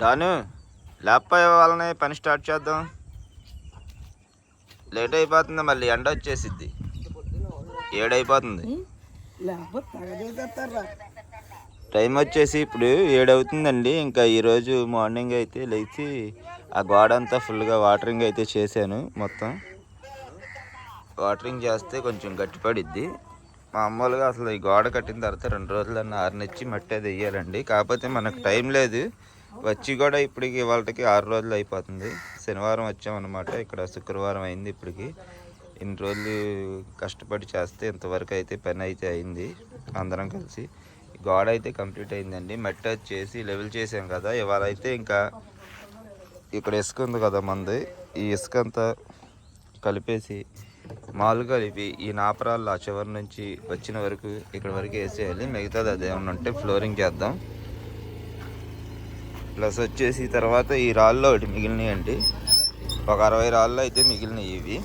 డాను లేకపోయే వాళ్ళని పని స్టార్ట్ చేద్దాం. లేట్ అయిపోతుంది మళ్ళీ ఎండ వచ్చేసిద్ది. ఏడైపోతుంది టైం వచ్చేసి ఇప్పుడు ఏడవుతుందండి ఇంకా ఈరోజు మార్నింగ్ అయితే లేచి ఆ గోడ అంతా ఫుల్గా వాటరింగ్ అయితే చేశాను మొత్తం. వాటరింగ్ చేస్తే కొంచెం గట్టిపడిద్ది. మామూలుగా అసలు ఈ గోడ కట్టిన తర్వాత రెండు రోజులన్నా ఆరునిచ్చి మట్టి అది వేయాలండి కాకపోతే మనకు టైం లేదు. వచ్చి కూడా ఇప్పటికి వాళ్ళకి ఆరు రోజులు అయిపోతుంది. శనివారం వచ్చామన్నమాట. ఇక్కడ శుక్రవారం అయింది ఇప్పటికి. ఇన్ని రోజులు కష్టపడి చేస్తే ఇంతవరకు అయితే పని అయితే అయింది. అందరం కలిసి. గోడ అయితే కంప్లీట్ అయిందండి. మట్టి చేసి లెవెల్ చేసాం కదా. ఇవాళ అయితే ఇంకా ఇక్కడ ఇసుక ఉంది కదా మంది. ఈ ఇసుక అంతా కలిపేసి మాలు కలిపి ఈ నాపరాలు ఆ చివరి నుంచి వచ్చిన వరకు ఇక్కడ వరకు వేసేయాలి. మిగతాది అది ఏమన్నా ఉంటే ఫ్లోరింగ్ చేద్దాం. ప్లస్ వచ్చేసి తర్వాత ఈ రాళ్ళు ఒకటి అండి. ఒక అరవై రాళ్ళు అయితే మిగిలినాయి ఇవి.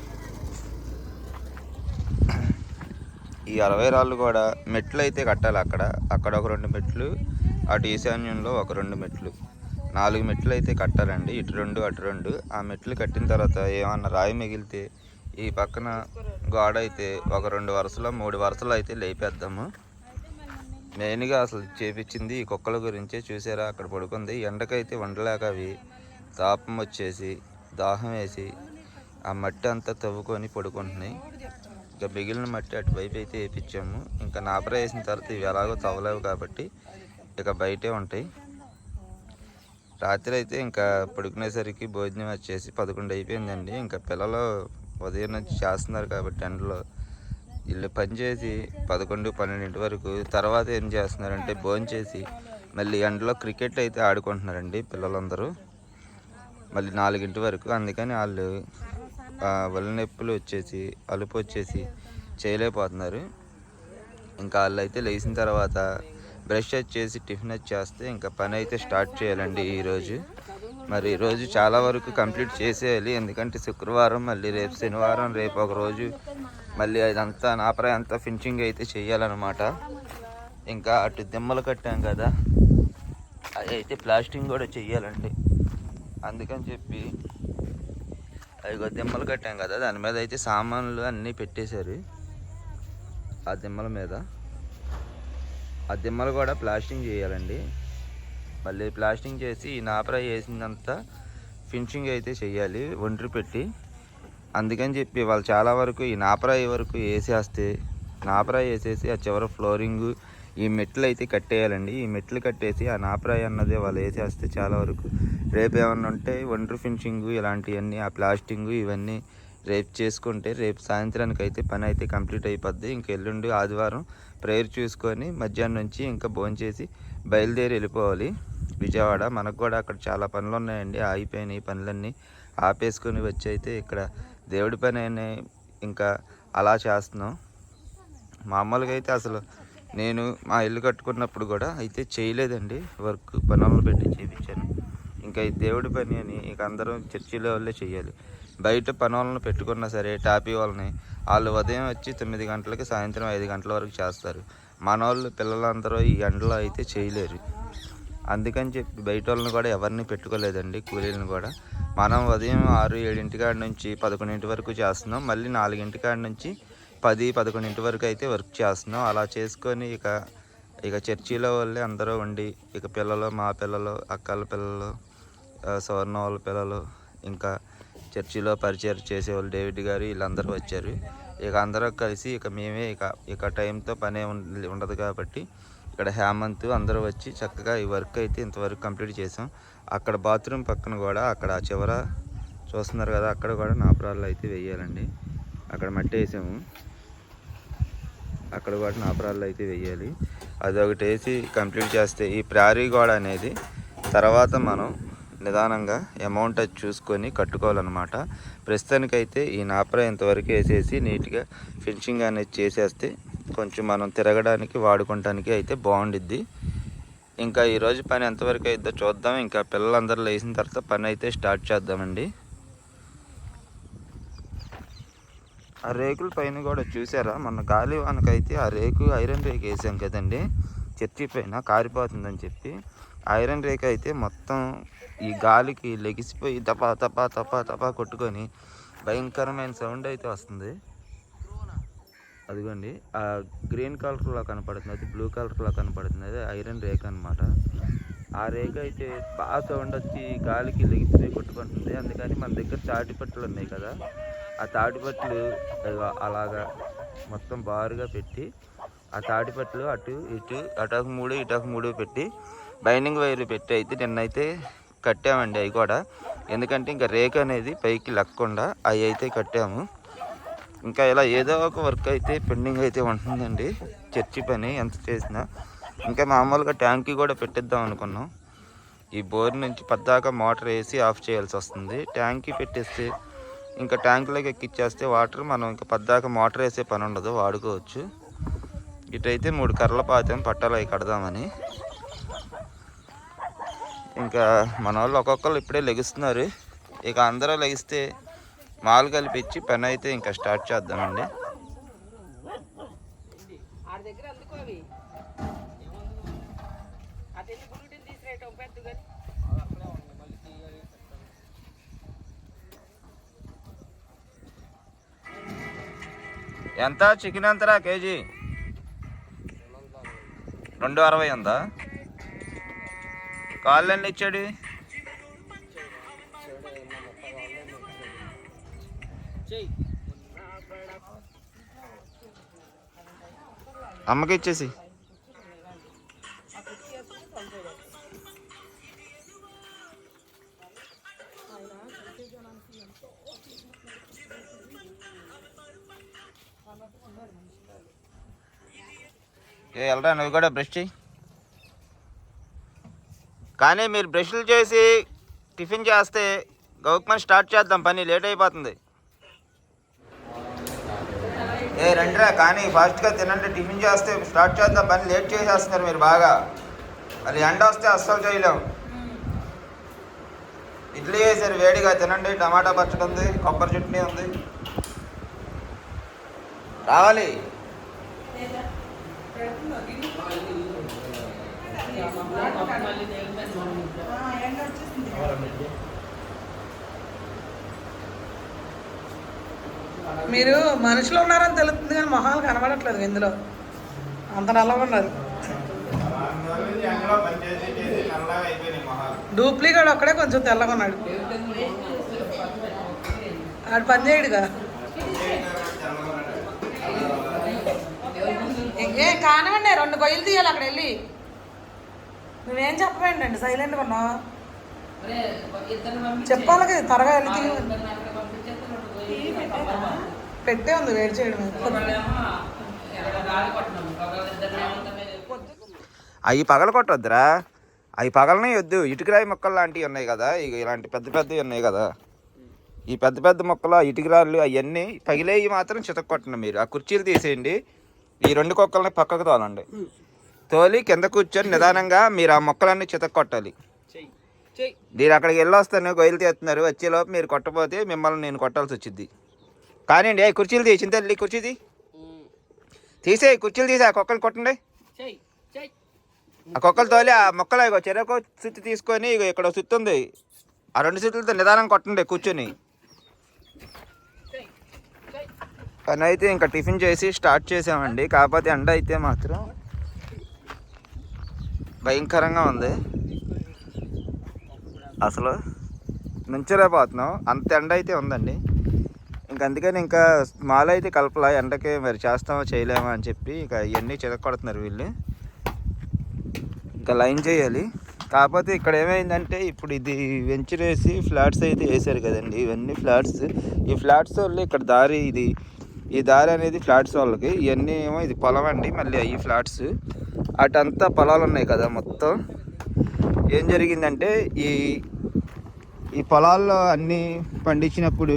ఈ అరవై రాళ్ళు కూడా మెట్లు అయితే కట్టాలి అక్కడ. అక్కడ ఒక రెండు మెట్లు అటు ఈశాన్యంలో ఒక రెండు మెట్లు. నాలుగు మెట్లు అయితే కట్టాలండి. ఇటు రెండు అటు రెండు. ఆ మెట్లు కట్టిన తర్వాత ఏమన్నా రాయి మిగిలితే ఈ పక్కన గోడ అయితే ఒక రెండు వరుసలో మూడు వరుసలు అయితే లేపేద్దాము. మెయిన్గా అసలు చేపించింది ఈ కుక్కల గురించే చూసారా? అక్కడ పడుకుంది. ఎండకైతే వండలేక అవి తాపం వచ్చేసి దాహం వేసి ఆ మట్టి అంతా తవ్వుకొని పడుకుంటున్నాయి. ఇంకా మిగిలిన మట్టి అటువైపు అయితే వేయించాము ఇంకా నాపర వేసిన తర్వాత ఇవి ఎలాగో తవ్వలేవు కాబట్టి ఇక బయటే ఉంటాయి. రాత్రి అయితే ఇంకా పడుకునేసరికి భోజనం వచ్చేసి పదకొండు అయిపోయిందండి. ఇంకా పిల్లలు ఉదయం నుంచి చేస్తున్నారు కాబట్టి ఎండలో వీళ్ళు పని చేసి పదకొండు పన్నెండింటి వరకు తర్వాత ఏం చేస్తున్నారంటే భోంచేసి మళ్ళీ ఎండలో క్రికెట్ అయితే ఆడుకుంటున్నారండి పిల్లలందరూ. మళ్ళీ నాలుగింటి వరకు. అందుకని వాళ్ళు ఆ, నొప్పులు వచ్చేసి అలుపు వచ్చేసి చేయలేకపోతున్నారు. ఇంకా వాళ్ళు అయితే లేచిన తర్వాత బ్రష్ చేసి టిఫిన్ వచ్చేస్తే ఇంకా పని అయితే స్టార్ట్ చేయాలండి ఈరోజు మరి ఈరోజు చాలా వరకు కంప్లీట్ చేసేయాలి. ఎందుకంటే శుక్రవారం మళ్ళీ రేపు శనివారం రేపు ఒక రోజు మళ్ళీ అదంతా నాపరాయి అంతా ఫినిషింగ్ అయితే చేయాలన్నమాట. ఇంకా అటు దిమ్మలు కట్టాం కదా అది అయితే ప్లాస్టింగ్ కూడా చెయ్యాలండి అందుకని చెప్పి అవి దిమ్మలు కట్టాం కదా దాని మీద అయితే సామాన్లు అన్నీ పెట్టేశారు. ఆ దిమ్మల మీద. ఆ దిమ్మలు కూడా ప్లాస్టింగ్ చేయాలండి. మళ్ళీ ప్లాస్టింగ్ చేసి ఈ నాపరాయి వేసిందంతా ఫినిషింగ్ అయితే చేయాలి ఒంటరి పెట్టి. అందుకని చెప్పి వాళ్ళు చాలా వరకు ఈ నాపరాయి వరకు వేసేస్తే నాపరాయి వేసేసి ఆ చివర ఫ్లోరింగ్ ఈ మెట్లు అయితే కట్టేయాలండి. ఈ మెట్లు కట్టేసి ఆ నాపరాయి అన్నదే వాళ్ళు వేసేస్తే చాలా వరకు. రేపు ఏమన్నా ఉంటే వండర్ ఫినిషింగ్ ఇలాంటివన్నీ ఆ ప్లాస్టింగ్ ఇవన్నీ రేపు చేసుకుంటే రేపు సాయంత్రానికి అయితే పని అయితే కంప్లీట్ అయిపోద్ది. ఇంక ఎల్లుండి ఆదివారం ప్రేయర్ చూసుకొని మధ్యాహ్నం నుంచి ఇంకా భోంచేసి బయలుదేరి వెళ్ళిపోవాలి. విజయవాడ. మనకు కూడా అక్కడ చాలా పనులు ఉన్నాయండి. ఆగిపోయినాయి పనులన్నీ ఆపేసుకొని వచ్చి అయితే ఇక్కడ దేవుడి పని ఇంకా అలా చేస్తున్నాం. మామూలుగా అయితే అసలు నేను మా ఇల్లు కట్టుకున్నప్పుడు కూడా అయితే చేయలేదండి. వర్క్ పనులను పెట్టి చేయించాను ఇంకా ఈ దేవుడి పని అని ఇక అందరం చర్చిలో వాళ్ళే చేయాలి. బయట పనులను పెట్టుకున్నా సరే టాపీ వాళ్ళని వాళ్ళు ఉదయం వచ్చి తొమ్మిది గంటలకి సాయంత్రం ఐదు గంటల వరకు చేస్తారు. మన వాళ్ళు పిల్లలందరూ ఈ ఎండలో అయితే చేయలేరు. అందుకని చెప్పి బయట వాళ్ళని కూడా ఎవరిని పెట్టుకోలేదండి కూలీలను కూడా. మనం ఉదయం ఆరు ఏడింటి కాడ నుంచి పదకొండింటి వరకు చేస్తున్నాం. మళ్ళీ నాలుగింటి కాడ నుంచి పది పదకొండింటి వరకు అయితే వర్క్ చేస్తున్నాం. అలా చేసుకొని ఇక ఇక చర్చిలో వాళ్ళే అందరూ ఉండి ఇక పిల్లలు మా పిల్లలు అక్కల పిల్లలు సువర్ణ సవర్ణ వాళ్ళ పిల్లలు ఇంకా చర్చిలో పరిచయం చేసేవాళ్ళు డేవిడ్ గారు వీళ్ళందరూ వచ్చారు. ఇక అందరూ కలిసి ఇక మేమే ఇక ఇక టైంతో పనే ఉండదు కాబట్టి ఇక్కడ హేమంత్ అందరూ వచ్చి చక్కగా ఈ వర్క్ అయితే ఇంతవరకు కంప్లీట్ చేసాం అక్కడ బాత్రూమ్ పక్కన కూడా అక్కడ చివర చూస్తున్నారు కదా అక్కడ కూడా నాపురాళ్ళు అయితే వేయాలండి. అక్కడ మట్టి వేసాము. అక్కడ కూడా నాపరాళ్ళు అయితే వేయాలి. అదొకటి వేసి కంప్లీట్ చేస్తే ఈ ప్రారీ గోడ అనేది తర్వాత మనం నిదానంగా అమౌంట్ అది చూసుకొని కట్టుకోవాలన్నమాట. ప్రస్తుతానికైతే ఈ నాపర ఇంతవరకు వేసేసి నీట్గా ఫినిషింగ్ అనేది చేసేస్తే కొంచెం మనం తిరగడానికి వాడుకోవటానికి అయితే బాగుండిద్ది. ఇంకా ఈరోజు పని ఎంతవరకు అయిద్దో చూద్దాం. ఇంకా పిల్లలందరూ లేచిన తర్వాత పని అయితే స్టార్ట్ చేద్దామండి. ఆ రేకుల పైన కూడా చూసారా? మన గాలి వానకైతే ఆ రేకు ఐరన్ రేకు వేసాం కదండి. చర్చి పైన కారిపోతుందని చెప్పి. ఐరన్ రేక్ అయితే మొత్తం ఈ గాలికి లెగిసిపోయి తపా తపా తపా తపా కొట్టుకొని భయంకరమైన సౌండ్ అయితే వస్తుంది. అదిగోండి ఆ గ్రీన్ కలర్లో కనపడుతుంది అది బ్లూ కలర్లో కనపడుతుంది అది ఐరన్ రేక్ అనమాట ఆ రేక్ అయితే బాగా సౌండ్ వచ్చి గాలికి లెగిసిపోయి కొట్టుకుంటుంది అందుకని మన దగ్గర తాటిపట్లు ఉన్నాయి కదా ఆ తాటిపట్లు అలాగా మొత్తం బారుగా పెట్టి ఆ తాటిపట్లు అటు ఇటు అటొక మూడు ఇటొక మూడు పెట్టి బైండింగ్ వైర్లు పెట్టి అయితే నిన్నైతే కట్టామండి అవి కూడా. ఎందుకంటే ఇంకా రేక్ అనేది పైకి లక్కకుండా అవి అయితే కట్టాము. ఇంకా ఇలా ఏదో ఒక వర్క్ అయితే పెండింగ్ అయితే ఉంటుందండి. చర్చి పని ఎంత చేసినా. ఇంకా మామూలుగా ట్యాంకీ కూడా పెట్టిద్దాం అనుకున్నాం. ఈ బోర్ నుంచి పద్దాక మోటార్ వేసి ఆఫ్ చేయాల్సి వస్తుంది. ట్యాంకీ పెట్టేస్తే ఇంకా ట్యాంకులోకి ఎక్కిచ్చేస్తే వాటర్ మనం ఇంకా పద్దాక మోటార్ వేసే పని ఉండదు వాడుకోవచ్చు. ఇటైతే మూడు కర్రల పాతం పట్టాలు అవి కడదామని. ఇంకా మన వాళ్ళు ఒక్కొక్కరు ఇప్పుడే లెగుస్తున్నారు. ఇక అందరూ లెగిస్తే మాలు కలిపించి పని అయితే ఇంకా స్టార్ట్ చేద్దామండి. ఎంత? చికెన్ ఎంతరా కేజీ? రెండు అరవై ఉందా? కాళ్ళు ఎన్ని ఇచ్చాడు? అమ్మకి ఇచ్చేసి. ఏ వెళ్ళరా నువ్వు కూడా బ్రష్ చేయి కానీ మీరు బ్రష్లు చేసి టిఫిన్ చేస్తే గౌక్మని స్టార్ట్ చేద్దాం పని లేట్ అయిపోతుంది. ఏ రండిరా కానీ ఫాస్ట్గా తినండి టిఫిన్ చేస్తే స్టార్ట్ చేద్దాం పని లేట్ చేసేస్తున్నారు మీరు బాగా. మళ్ళీ ఎండ వస్తే అస్సలు చేయలేం. ఇడ్లీ వేసారు వేడిగా తినండి టమాటా పచ్చడి ఉంది కొబ్బరి చట్నీ ఉంది. రావాలి. మీరు మనుషులు ఉన్నారని తెలుస్తుంది కానీ మొహాలు కనబడట్లేదు ఇందులో. అంత నల్లగా ఉన్నారు డూప్లికేట్ ఒక్కడే కొంచెం తెల్లగా ఉన్నాడు. ఆడు పని చేయడుగా. ఇంకే కానివ్వండి రెండు గొయ్యలు తీయాలి అక్కడ వెళ్ళి. నువ్వేం చెప్పవేంటండి? సైలెంట్గా ఉన్నావు? చెప్పాలి కదా త్వరగా వెళ్ళి తీయమని. పెట్టే ఉంది వేడి చేయడం అవి పగల కొట్టొద్దురా. అవి పగలనే వద్దు. ఇటుకరాయి మొక్కలు లాంటివి ఉన్నాయి కదా. ఇక ఇలాంటి పెద్ద పెద్దవి ఉన్నాయి కదా. ఈ పెద్ద పెద్ద మొక్కలు ఆ ఇటుకరాళ్ళు అవన్నీ పగిలేవి మాత్రం చితక్కొట్టండి మీరు. ఆ కుర్చీలు తీసేయండి. ఈ రెండు కుక్కల్ని పక్కకు తోలండి. తోలి కింద కూర్చొని నిదానంగా మీరు ఆ మొక్కలన్నీ చితక్కొట్టాలి. మీరు అక్కడికి వెళ్ళొస్తాను గొయ్యలు తీస్తున్నారు. వచ్చేలోపు మీరు కొట్టపోతే మిమ్మల్ని నేను కొట్టాల్సి వచ్చింది కానివ్వండి ఏ కుర్చీలు తీసింది తల్లి కుర్చీది తీసే కుర్చీలు తీసే ఆ కుక్కలు కొట్టండి. ఆ కుక్కలు తోలి ఆ మొక్కలు ఇగో చెరకు సుత్తి తీసుకొని ఇగో ఇక్కడ సుత్తి ఉంది. ఆ రెండు సుత్తులతో నిదానం కొట్టండి కూర్చొని. పని అయితే ఇంకా టిఫిన్ చేసి స్టార్ట్ చేసామండి. కాకపోతే ఎండ అయితే మాత్రం భయంకరంగా ఉంది. అసలు నుంచలేకపోతున్నాం. అంత ఎండ అయితే ఉందండి. ఇంక అందుకని ఇంకా మాల అయితే కలపలా ఎండకి మరి చేస్తామో చేయలేమో అని చెప్పి ఇక ఇవన్నీ చితకొడుతున్నారు వీళ్ళు. ఇంకా లైన్ చేయాలి. కాకపోతే ఇక్కడ ఏమైందంటే ఇప్పుడు ఇది వెంచర్ వేసి ఫ్లాట్స్ అయితే వేసారు కదండి ఇవన్నీ ఫ్లాట్స్. ఈ ఫ్లాట్స్ వాళ్ళు ఇక్కడ దారి ఇది ఈ దారి అనేది ఫ్లాట్స్ వాళ్ళకి. ఇవన్నీ ఏమో ఇది పొలం అండి మళ్ళీ అవి ఫ్లాట్స్. అటంతా పొలాలు ఉన్నాయి కదా మొత్తం. ఏం జరిగిందంటే ఈ ఈ పొలాల్లో అన్నీ పండించినప్పుడు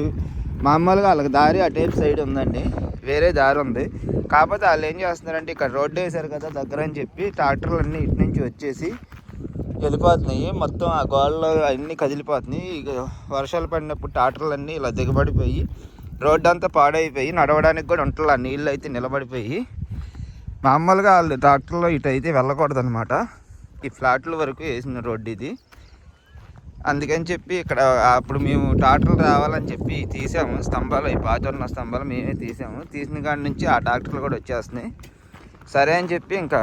మామూలుగా వాళ్ళకి దారి అటేపు సైడ్ ఉందండి. వేరే దారి ఉంది. కాకపోతే వాళ్ళు ఏం చేస్తున్నారంటే ఇక్కడ రోడ్డు వేశారు కదా దగ్గర అని చెప్పి ట్రాక్టర్లు అన్నీ ఇటు నుంచి వచ్చేసి వెళ్ళిపోతున్నాయి. మొత్తం ఆ గోడలు అన్నీ కదిలిపోతున్నాయి. ఇక వర్షాలు పడినప్పుడు ట్రాక్టర్లు అన్నీ ఇలా దిగబడిపోయి రోడ్డు అంతా పాడైపోయి నడవడానికి కూడా ఉంటలా నీళ్ళు అయితే నిలబడిపోయి. మామూలుగా వాళ్ళు ట్రాక్టర్లో ఇటు అయితే వెళ్ళకూడదు అనమాట ఈ ఫ్లాట్ల వరకు వేసిన రోడ్డు ఇది. అందుకని చెప్పి ఇక్కడ అప్పుడు మేము ట్రాక్టర్లు రావాలని చెప్పి తీసాము. స్తంభాలు ఈ పాత ఉన్న స్తంభాలు మేమే తీసాము. తీసిన కాడి నుంచి ఆ ట్రాక్టర్లు కూడా వచ్చేస్తున్నాయి. సరే అని చెప్పి ఇంకా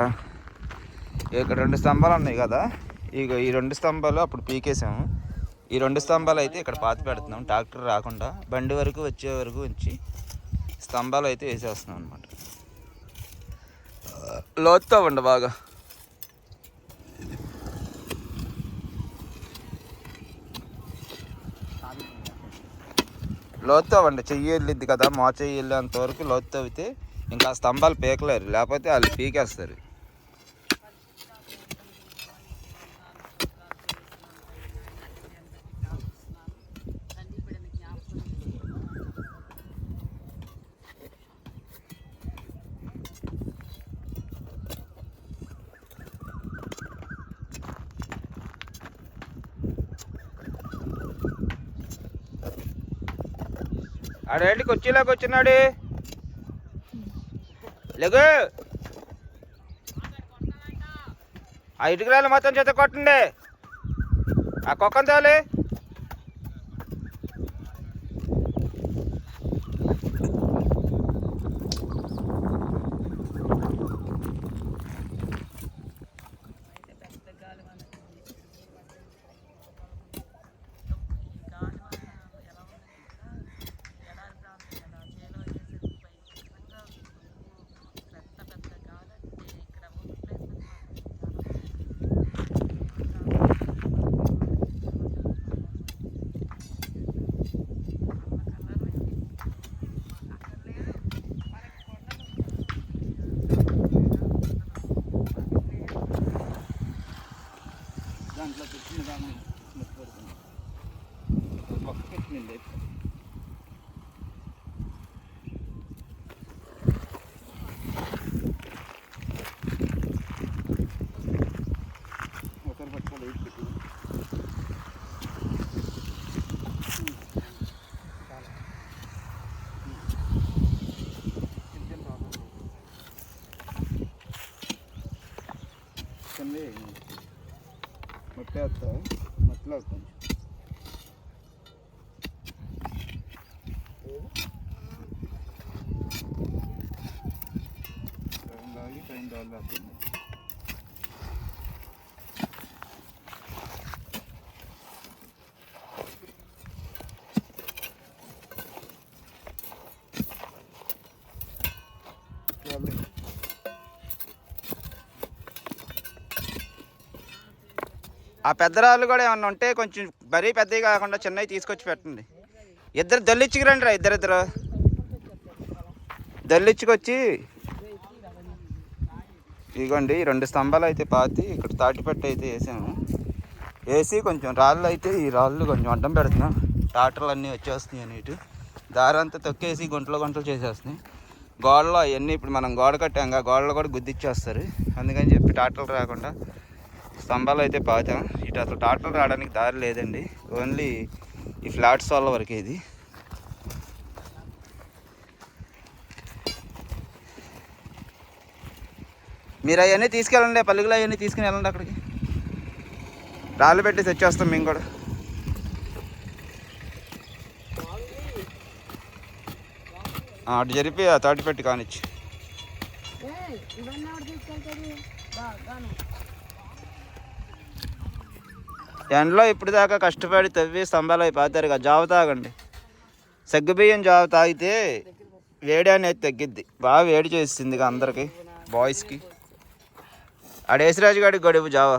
ఇక్కడ రెండు స్తంభాలు ఉన్నాయి కదా. ఇక ఈ రెండు స్తంభాలు అప్పుడు పీకేసాము. ఈ రెండు స్తంభాలు అయితే ఇక్కడ పాతి పెడుతున్నాం. ట్రాక్టర్ రాకుండా బండి వరకు వచ్చే వరకు ఉంచి స్తంభాలు అయితే వేసేస్తున్నాం అనమాట లోతు ఉండి బాగా. లోతు అవ్వండి. చెయ్యి వెళ్ళిద్ది కదా మా చెయ్యి వెళ్ళేంత వరకు లోతు తవ్వితే ఇంకా స్తంభాలు పీకలేరు. లేకపోతే వాళ్ళు పీకేస్తారు. ఆడేంటి కుర్చీలోకి వచ్చినాడు? లేగు. ఆ ఇటుకరాలు మొత్తం చేత కొట్టండి. ఆ కుక్కను తోలి. దాంట్లో చిన్న దాన్ని ముట్టుకోడుతుంది పక్కకి ఎక్కింది ఒకరు పట్టుకోవాలి ఇటు పెట్టి కిందే మొట్టేస్తా మొట్టలో కొంచెం టైం లాగి టైం లాగి ఆ పెద్దరాళ్ళు కూడా ఏమన్నా ఉంటే కొంచెం మరీ పెద్దవి కాకుండా చిన్నవి తీసుకొచ్చి పెట్టండి. ఇద్దరు దొల్లిచ్చుకు రండి రా ఇద్దరిద్దరు. దొల్లిచ్చుకొచ్చి ఇదిగోండి రెండు స్తంభాలు అయితే పాతి ఇక్కడ తాటిపట్టు అయితే వేసాము వేసి కొంచెం రాళ్ళు అయితే ఈ రాళ్ళు కొంచెం అడ్డం పెడుతున్నాం. టాటర్లు అన్నీ వచ్చేస్తున్నాయి అన్నిటి దారంతా తొక్కేసి గుంటలు గుంటలు చేసేస్తున్నాయి. గోడలో అవన్నీ ఇప్పుడు మనం గోడ కట్టాం గోడలు కూడా గుద్దిచ్చేస్తారు. అందుకని చెప్పి టాటర్లు రాకుండా స్తంభాలు అయితే పాతాం. ఇటు అసలు టాటర్లు రావడానికి దారి లేదండి. ఓన్లీ ఈ ఫ్లాట్స్ వాళ్ళ వరకే ఇది. మీరు అవన్నీ తీసుకెళ్ళండి పలుగులు అవన్నీ తీసుకుని వెళ్ళండి అక్కడికి. రాళ్ళు పెట్టి తెచ్చేస్తాం మేము కూడా. అటు జరిపి ఆ తాటి పెట్టి కానిచ్చి ఎండలో ఇప్పుడు దాకా కష్టపడి తవ్వి స్తంభాలు అయి పాతారు కదా జావ తాగండి. సగ్గుబియ్యం జావ తాగితే వేడి అనేది తగ్గిద్ది. బాగా వేడి చేస్తుంది ఇక అందరికి బాయ్స్కి. ఆడేసిరాజు గాడికి గడుపు జావ.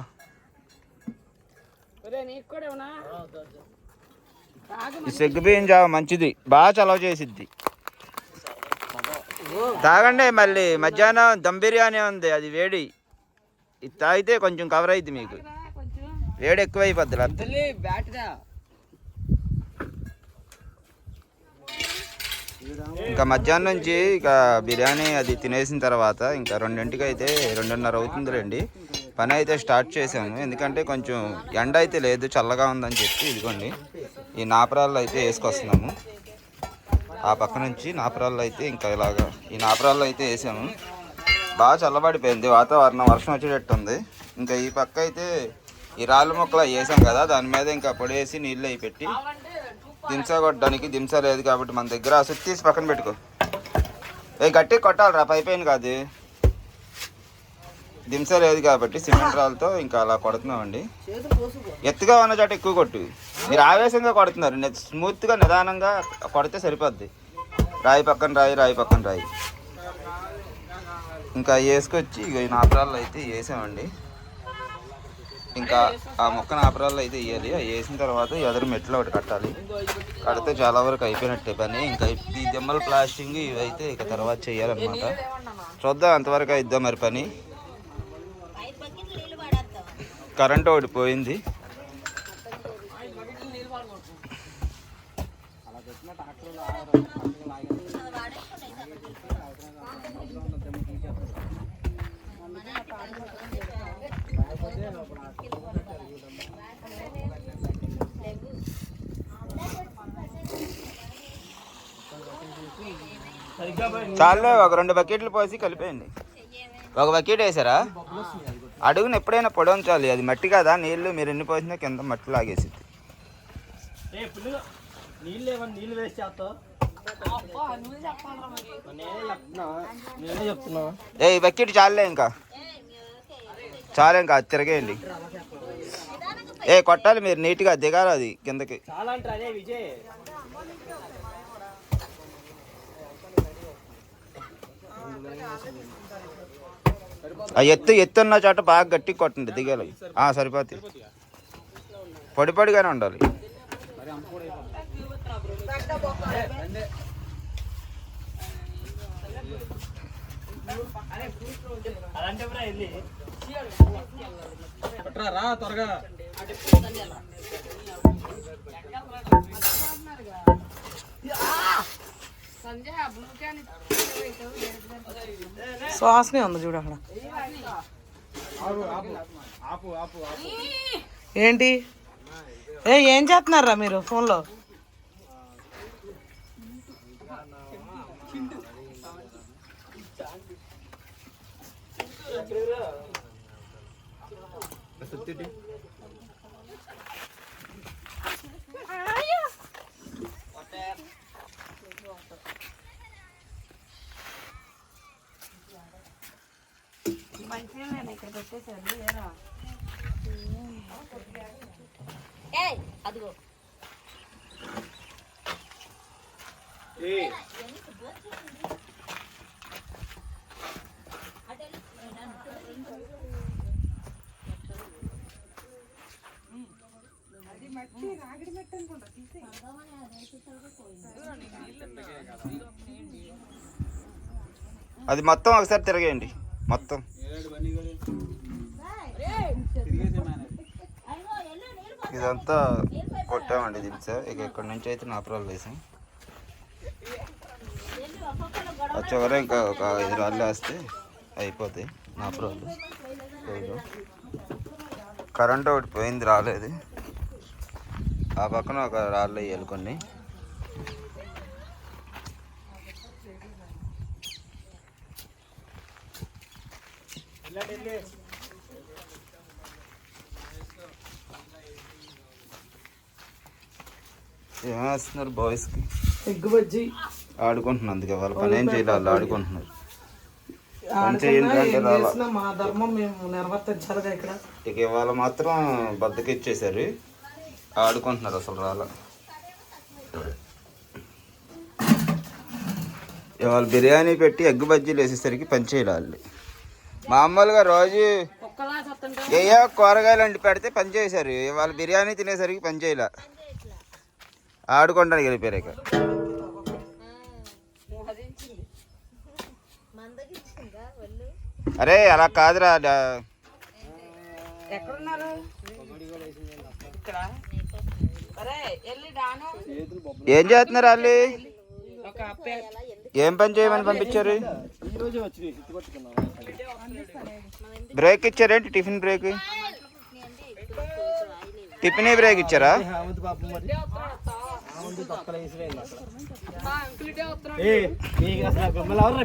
ఈ సగ్గుబియ్యం జావ మంచిది బాగా చలవ చేసిద్ది. తాగండి మళ్ళీ. మధ్యాహ్నం దమ్ బిర్యానీ ఉంది అది వేడి. ఇది తాగితే కొంచెం కవర్ అయింది మీకు. వేడి ఎక్కువ అయిపోద్ది ఇంకా మధ్యాహ్నం నుంచి ఇక బిర్యానీ అది తినేసిన తర్వాత ఇంకా రెండింటికి అయితే రెండున్నర అవుతుందిలేండి. పని అయితే స్టార్ట్ చేసాము ఎందుకంటే కొంచెం ఎండ అయితే లేదు చల్లగా ఉందని చెప్పి ఇదిగోండి. ఈ నాపరాళ్ళు అయితే వేసుకొస్తున్నాము. ఆ పక్క నుంచి నాపరాళ్ళు అయితే ఇంకా ఇలాగా ఈ నాపరాళ్ళు అయితే వేసాము. బాగా చల్లబడిపోయింది. వాతావరణం వర్షం వచ్చేటట్టుంది. ఇంకా ఈ పక్క అయితే ఈ రాళ్ళ మొక్కలు వేసాం కదా దాని మీద ఇంకా పొడేసి నీళ్ళు అవి పెట్టి దింసా కొట్టడానికి దింస లేదు కాబట్టి మన దగ్గర ఆ సుత్తి తీసి పక్కన పెట్టుకో. ఏ గట్టి కొట్టాలిరా పైపోయింది కాదు దింస లేదు కాబట్టి సిమెంట్ రాళ్ళతో ఇంకా అలా కొడుతున్నామండి. ఎత్తుగా ఉన్న చోట ఎక్కువ కొట్టు. మీరు ఆవేశంగా కొడుతున్నారు స్మూత్గా నిదానంగా కొడితే సరిపోద్ది. రాయి పక్కన రాయి రాయి పక్కన రాయి. ఇంకా వేసుకొచ్చి ఇక నాలుగు రాళ్ళు అయితే వేసామండి. ఇంకా ఆ మొక్క నాపరాళ్ళు అయితే వేయాలి అవి వేసిన తర్వాత ఎదురు మెట్లు ఒకటి కట్టాలి. కడితే చాలా వరకు అయిపోయినట్టే పని. ఇంకా ఈ దిమ్మల ప్లాస్టింగ్ ఇవి అయితే ఇక తర్వాత చేయాలన్నమాట. చూద్దాం అంతవరకు అయిద్దాం మరి పని. కరెంట్ ఒకటి పోయింది. చాలే ఒక రెండు బకెట్లు పోసి కలిపేయండి. ఒక బకెట్ వేసారా? అడుగున ఎప్పుడైనా పొడవుంచాలి అది మట్టి కదా? నీళ్ళు మీరు ఎన్ని పోసినా కింద మట్టి లాగేసింది నీళ్ళు నీళ్ళు ఏ ఈ బకెట్ చాలే ఇంకా. చాలే ఇంకా అది తిరగేయండి. ఏ కొట్టాలి మీరు నీట్గా దిగాలి అది కిందకి చాలా అంటారు అదే విజయ్ ఆ ఎత్తు ఎత్తు ఉన్న చోట బాగా గట్టి కొట్టండి దిగాలి. ఆ, సరిపోతుంది పొడి పొడిగానే ఉండాలి. అలాంటి వెళ్ళి రా త్వరగా. శ్వాసనే ఉంది చూడు అక్కడ. ఏంటి? ఏ ఏం చేస్తున్నారా మీరు ఫోన్లో? అదిగో అది మొత్తం ఒకసారి తిరగేయండి. మొత్తం. ఇదంతా కొట్టామండి దించా. ఇక ఇక్కడ నుంచి అయితే నాపరాలు వేసాం ఆ ఇంకా ఒక ఐదు రాళ్ళు వేస్తే అయిపోతాయి నాపరాలు. కరెంట్ ఒకటి పోయింది రాలేదు. ఆ పక్కన ఒక రాళ్ళు వేయాలి కొన్ని. ఏం వేస్తున్నారు బాయ్స్కి ఎగ్గు బజ్జి. ఆడుకుంటున్నారు అందుకే వాళ్ళ పని ఏం చేయాలి వాళ్ళు ఆడుకుంటున్నారు. ఏం మా ధర్మం మేము నిర్వర్తించాలిగా ఇక్కడ. ఇక ఇవాళ మాత్రం బద్దకిచ్చేసారు. ఆడుకుంటున్నారు అసలు రాలా. ఇవాళ బిర్యానీ పెట్టి ఎగ్గు బజ్జీలు వేసేసరికి పని చేయాలి వాళ్ళు. మామూలుగా రోజు ఏయో కూరగాయలు వండి పెడితే పని చేశారు ఇవాళ బిర్యానీ తినేసరికి పని చేయలే. ఆడుకోవడానికి వెళ్ళిపోయారు ఇక. అరే అలా కాదురా ఏం చేస్తున్నారు అప్పే ఏం పని చేయమని పంపించారు? బ్రేక్ ఇచ్చారేంటి టిఫిన్ బ్రేక్? టిఫిన్ బ్రేక్ ఇచ్చారా?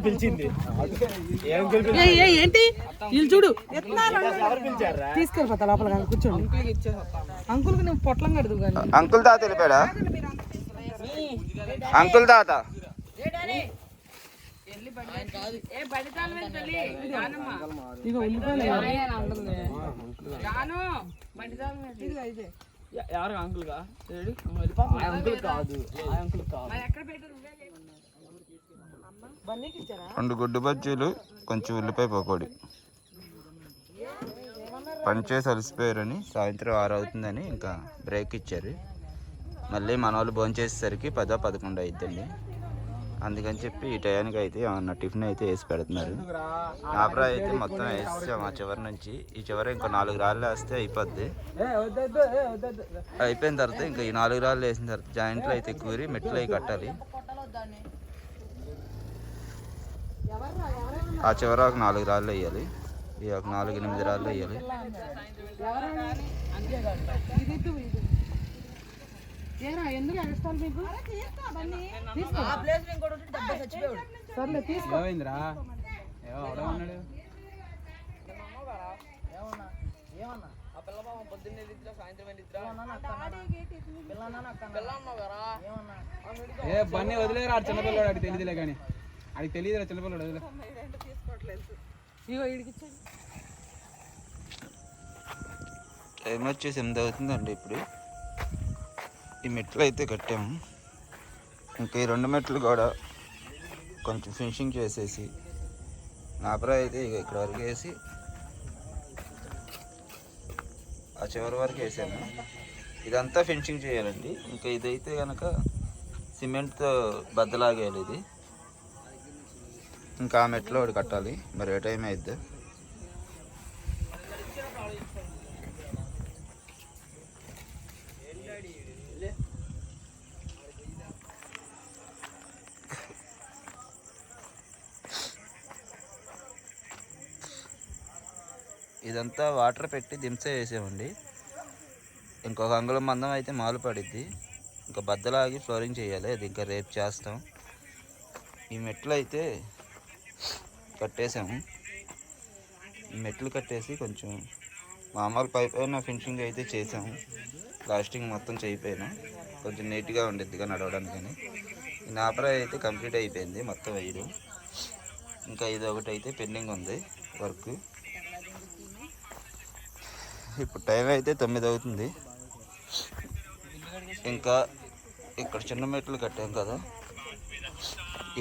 పిలిచింది? ఏంటి? వీళ్ళు చూడు. తీసుకెళ్ళిపోతా లోపల కూర్చోండి. అంకుల్కి నేను పొట్లం కడదు అంకుల్ తాత వెళ్ళిపోయాడా? అంకుల్ తాత. ఇక ఉల్లిపాయలు ఎవరు అంకుల్గా ఆ అంకుల్ కాదు. ఆ అంకుల్ కాదు. రెండు గుడ్డు బజ్జీలు కొంచెం ఉల్లిపాయ పకోడి. పని చేసి అలసిపోయారని సాయంత్రం ఆరు అవుతుందని ఇంకా బ్రేక్ ఇచ్చారు. మళ్ళీ మన వాళ్ళు భోంచేసేసరికి పదో పదకొండు అయిద్దండి. అందుకని చెప్పి ఈ టయానికి అయితే ఏమన్నా టిఫిన్ అయితే వేసి పెడుతున్నారు. ఆపరా అయితే మొత్తం వేసాం ఆ చివరి నుంచి. ఈ చివరి ఇంకో నాలుగు రాళ్ళు వేస్తే అయిపోద్ది. అయిపోయిన తర్వాత ఇంకా ఈ నాలుగు రాళ్ళు వేసిన తర్వాత జాయింట్లు అయితే కూరి మెట్లు అవి కట్టాలి. ఆ చివర ఒక నాలుగు రాళ్ళు వేయాలి. ఈ ఒక నాలుగు ఎనిమిది రాళ్ళు వేయాలి. ఎందుకు ఎగస్టాల్ మీకు? సర్లే తీసుకో. ఏమైందిరా? ఏమో అవడం అన్నాడు ఏ బన్నీ వదిలేరా? చిన్నపిల్లడు ఆడికి తెలియదులే కానీ. ఆడికి తెలియదురా చిన్నపిల్లడు వదిలే. టైం వచ్చేసి ఎనిమిది అవుతుందండి ఇప్పుడు. ఈ మెట్లు అయితే కట్టాము ఇంకా ఈ రెండు మెట్లు కూడా కొంచెం ఫినిషింగ్ చేసేసి నాపరా అయితే ఇక ఇక్కడ వరకు వేసి ఆ చివరి వరకు వేసాము. ఇదంతా ఫినిషింగ్ చేయాలండి. ఇంకా ఇదైతే కనుక సిమెంట్తో బద్దలాగేయాలి ఇది. ఇంకా ఆ మెట్లో ఒకటి కట్టాలి. మరి ఏ టైం అయిద్ది? ఇదంతా వాటర్ పెట్టి దింసే వేసామండి. ఇంకొక అంగుళం మందం అయితే మాలు పడిద్ది. ఇంకా బద్దలాగి ఫ్లోరింగ్ చేయాలి. అది ఇంకా రేపు చేస్తాం. ఈ మెట్లు అయితే కట్టేసాము. ఈ మెట్లు కట్టేసి కొంచెం మామూలు పై పైన ఫినిషింగ్ అయితే చేసాము. ప్లాస్టింగ్ మొత్తం చేయిపోయినా. కొంచెం నీట్గా ఉండిద్దిగా నడవడానికని. ఈ నాపరా అయితే కంప్లీట్ అయిపోయింది మొత్తం వేయడం ఇంకా ఇది ఒకటి అయితే పెండింగ్ ఉంది వర్క్. ఇప్పుడు టైం అయితే తొమ్మిది అవుతుంది. ఇంకా ఇక్కడ చిన్న మెట్లు కట్టాం కదా.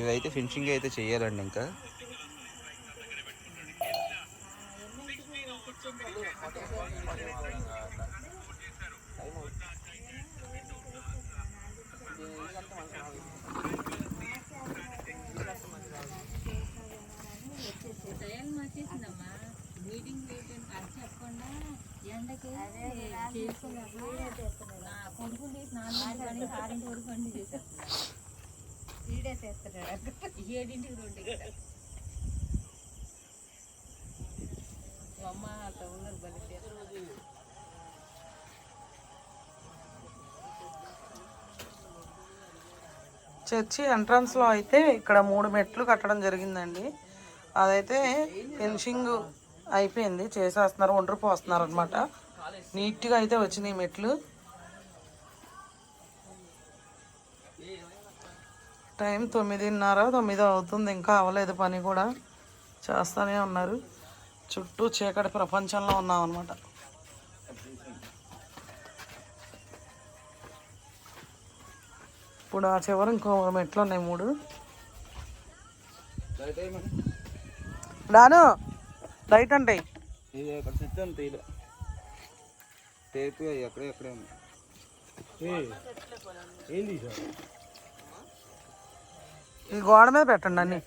ఇవైతే ఫినిషింగ్ అయితే చేయాలండి ఇంకా టైం వచ్చేసిందమ్మా మీటింగ్ అది చెప్పకుండా ఎండకి కొడుకులు తీసి నాన్న కానీ ఆరింటి వరకు పండి చేశారు ఏడింటికి రెండు అమ్మ ఉన్నారు బలి చర్చి ఎంట్రన్స్లో అయితే ఇక్కడ మూడు మెట్లు కట్టడం జరిగిందండి. అదైతే ఫినిషింగ్ అయిపోయింది. చేసేస్తున్నారు ఒండ్రు పోస్తున్నారు అనమాట నీట్గా అయితే వచ్చినాయి మెట్లు. టైం తొమ్మిదిన్నర తొమ్మిది అవుతుంది ఇంకా అవ్వలేదు పని కూడా. చేస్తూనే ఉన్నారు. చుట్టూ చీకటి ప్రపంచంలో ఉన్నాం అనమాట ఇప్పుడు ఆ చివరి ఇంకో మెట్లు ఉన్నాయి మూడు? దాను లైట్ అంటే? ఎక్కడే ఎక్కడే ఉంది. ఏంది సార్ ఈ గోడ మీద పెట్టండి అన్ని.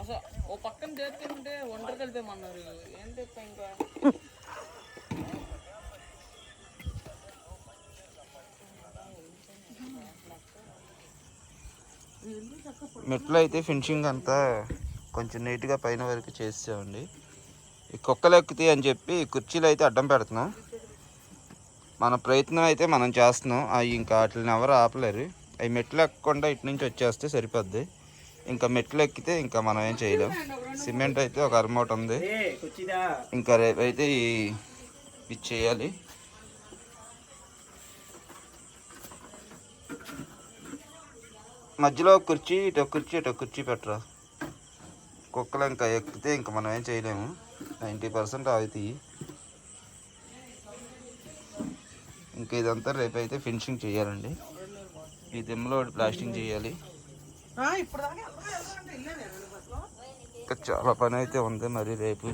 అసలు ఓ పక్కన చేస్తుంటే ఒంటరి కలిపేమన్నారు ఏం చెప్తా ఇంకా? మెట్లు అయితే ఫినిషింగ్ అంతా కొంచెం నీట్గా పైన వరకు చేసామండి ఈ కుక్కలు ఎక్కుతాయి అని చెప్పి కుర్చీలు అయితే అడ్డం పెడుతున్నాం. మన ప్రయత్నం అయితే మనం చేస్తున్నాం. అవి ఇంకా వాటిని ఎవరు ఆపలేరు. అవి మెట్లు ఎక్కకుండా ఇటు నుంచి వచ్చేస్తే సరిపోద్ది. ఇంకా మెట్లు ఎక్కితే ఇంకా మనం ఏం చేయలేం. సిమెంట్ అయితే ఒక అరమౌట్ ఉంది. ఇంకా రేపైతే ఇది చేయాలి. మధ్యలో కుర్చీ ఇటు కుర్చీ ఇటు కుర్చీ పెట్టరా. కుక్కలు ఇంకా ఎక్కితే ఇంకా మనం ఏం చేయలేము. నైంటీ పర్సెంట్ అవుతాయి ఇంకా ఇదంతా రేపైతే ఫినిషింగ్ చేయాలండి. ఈ దిమ్మలో ఒకటి ప్లాస్టింగ్ చేయాలి. ఇంకా చాలా పని అయితే ఉంది మరి రేపు.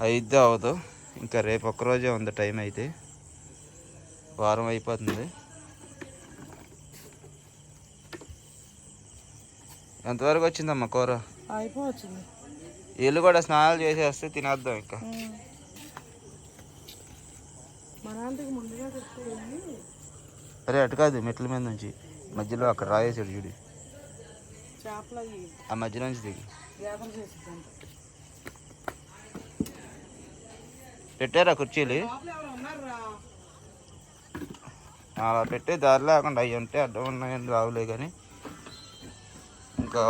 అయిద్దో అవదు ఇంకా రేపు ఒక్కరోజే ఉంది టైం అయితే. వారం అయిపోతుంది. ఎంతవరకు వచ్చిందమ్మా కూర? అయిపోవచ్చింది. వీళ్ళు కూడా స్నానాలు చేసేస్తే తినేద్దాం ఇంకా. మా ముందుగా అరే అటు కాదు మెట్ల మీద నుంచి. మధ్యలో అక్కడ రాయేసాడు చూడు. ఆ మధ్య నుంచి దిగి. పెట్టారా కుర్చీలు? అలా పెట్టే దారి లేకుండా అవి ఉంటే అడ్డం ఉన్నాయని రావులే కానీ. ఇంకా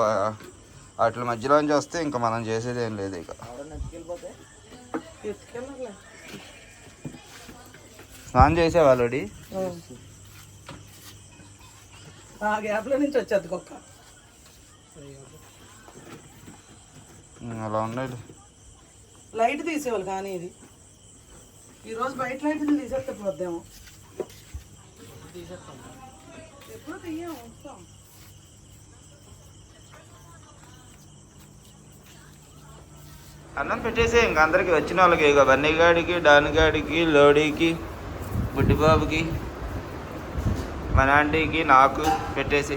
వాటి మధ్యలోంచి వస్తే ఇంకా మనం చేసేది ఏం లేదు ఇక. స్నానం చేసేవా ఆల్రెడీ ఆ గ్యాప్లో నుంచి వచ్చేది కుక్క. అలా ఉన్నాయి లైట్ తీసేవాళ్ళు కానీ ఇది. ఈరోజు బయట లైట్ తీసేస్తే పోద్దేమో. ఎప్పుడు తీయం ఉంచుతాం అన్నం పెట్టేసి ఇంక అందరికి వచ్చిన వాళ్ళకి ఇక బన్నీగాడికి డానిగాడికి లోడీకి బుడ్డిబాబుకి. మన ఆంటీకి నాకు పెట్టేసి.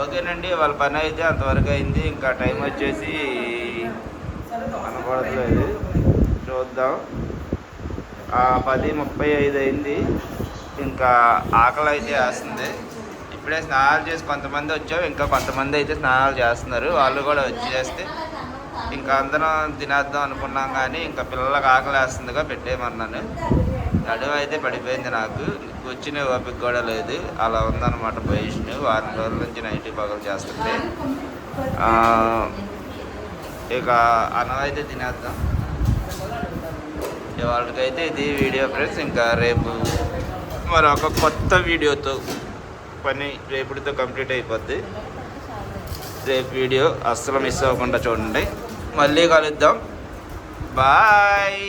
ఓకేనండి వాళ్ళ పని అయితే అంతవరకు అయింది. ఇంకా టైం వచ్చేసి కనపడట్లేదు. చూద్దాం. పది ముప్పై ఐదు అయింది. ఇంకా ఆకలి అయితే వేస్తుంది. ఇప్పుడే స్నానాలు చేసి కొంతమంది వచ్చావు ఇంకా కొంతమంది అయితే స్నానాలు చేస్తున్నారు. వాళ్ళు కూడా వచ్చి చేస్తే ఇంకా అందరం తినేద్దాం అనుకున్నాం కానీ ఇంకా పిల్లలకు ఆకలి వేస్తుందిగా పెట్టేయమన్నాను. నడుము అయితే పడిపోయింది నాకు. వచ్చిన ఓపిక కూడా లేదు. అలా ఉందన్నమాట పొజిషన్ వారం రోజుల నుంచి నైట్ పగలు చేస్తుంటే. ఇక అన్నం అయితే తినేద్దాం. ఇవాళకైతే ఇది వీడియో ఫ్రెండ్స్. ఇంకా రేపు మరి ఒక కొత్త వీడియోతో పని రేపుడితో కంప్లీట్ అయిపోద్ది. రేపు వీడియో అస్సలు మిస్ అవ్వకుండా చూడండి. మళ్ళీ కలుద్దాం. బాయ్.